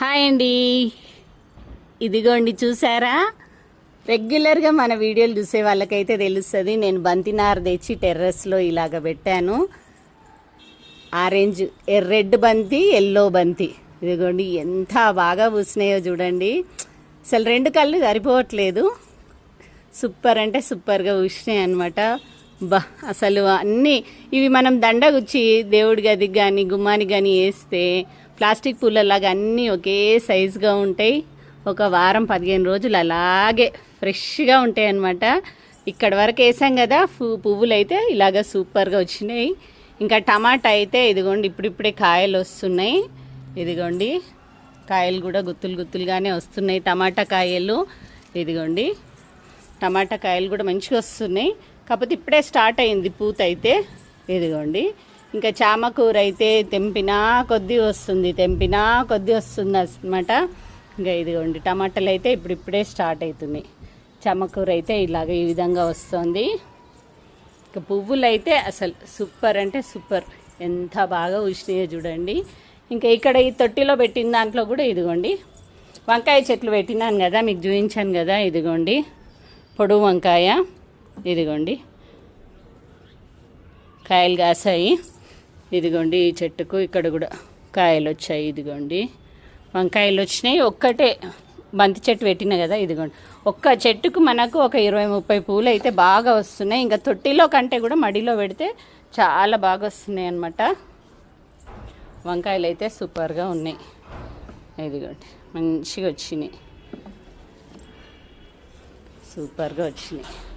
Hi అండి. ఇదిగోండి చూసారా? రెగ్యులర్గా మన వీడియోలు చూసే వాళ్ళకైతే తెలుస్తుంది. నేను బంతినార తెచ్చి టెర్రస్లో ఇలాగ పెట్టాను. ఆరెంజ్ రెడ్ బంతి ఎల్లో బంతి. ఇదిగోండి ఎంత బాగా పూసినాయో చూడండి. అసలు రెండు కళ్ళు సరిపోవట్లేదు. సూపర్ అంటే సూపర్గా పూసినాయి అనమాట బా అసలు అన్నీ ఇవి మనం దండగుచ్చి దేవుడి గదికి కానీ గుమ్మానికి కానీ వేస్తే ప్లాస్టిక్ పూలలాగా అన్నీ ఒకే సైజుగా ఉంటాయి. ఒక వారం పదిహేను రోజులు అలాగే ఫ్రెష్గా ఉంటాయి అన్నమాట ఇక్కడ వరకు వేసాం కదా పువ్వులు అయితే ఇలాగ సూపర్గా వచ్చినాయి. ఇంకా టమాటా అయితే ఇదిగోండి ఇప్పుడిప్పుడే కాయలు వస్తున్నాయి. ఇదిగోండి కాయలు కూడా గుత్తులు గుత్తులుగానే వస్తున్నాయి టమాటా కాయలు. ఇదిగోండి టమాటా కాయలు కూడా మంచిగా వస్తున్నాయి. కాకపోతే ఇప్పుడే స్టార్ట్ అయింది పూత అయితే. ఇదిగోండి. ఇంకా చామకూర అయితే తెంపినా కొద్ది వస్తుంది తెంపినా కొద్ది వస్తుంది అనమాట ఇంకా ఇదిగోండి టమాటాలు అయితే ఇప్పుడు ఇప్పుడే స్టార్ట్ అవుతుంది చామకూర అయితే ఇలాగ ఈ విధంగా వస్తుంది. ఇంకా పువ్వులు అయితే అసలు సూపర్ అంటే సూపర్. ఎంత బాగా ఉష్ణయో చూడండి. ఇంకా ఇక్కడ ఈ తొట్టిలో పెట్టిన దాంట్లో కూడా ఇదిగోండి. వంకాయ చెట్లు పెట్టినాను కదా మీకు చూపించాను కదా ఇదిగోండి. పొడువు వంకాయ. ఇదిగోండి. కాయలు కాసాయి. ఇదిగోండి ఈ చెట్టుకు ఇక్కడ కూడా కాయలు వచ్చాయి. ఇదిగోండి. వంకాయలు వచ్చినాయి. ఒక్కటే బంతి చెట్టు పెట్టిన కదా ఇదిగోండి. ఒక్క చెట్టుకు మనకు ఒక ఇరవై ముప్పై పూలు అయితే బాగా వస్తున్నాయి. ఇంకా తొట్టిలో కంటే కూడా మడిలో పెడితే చాలా బాగా వస్తున్నాయి అన్నమాట. వంకాయలు అయితే సూపర్గా ఉన్నాయి. ఇదిగోండి. మంచిగా వచ్చినాయి. సూపర్గా వచ్చినాయి.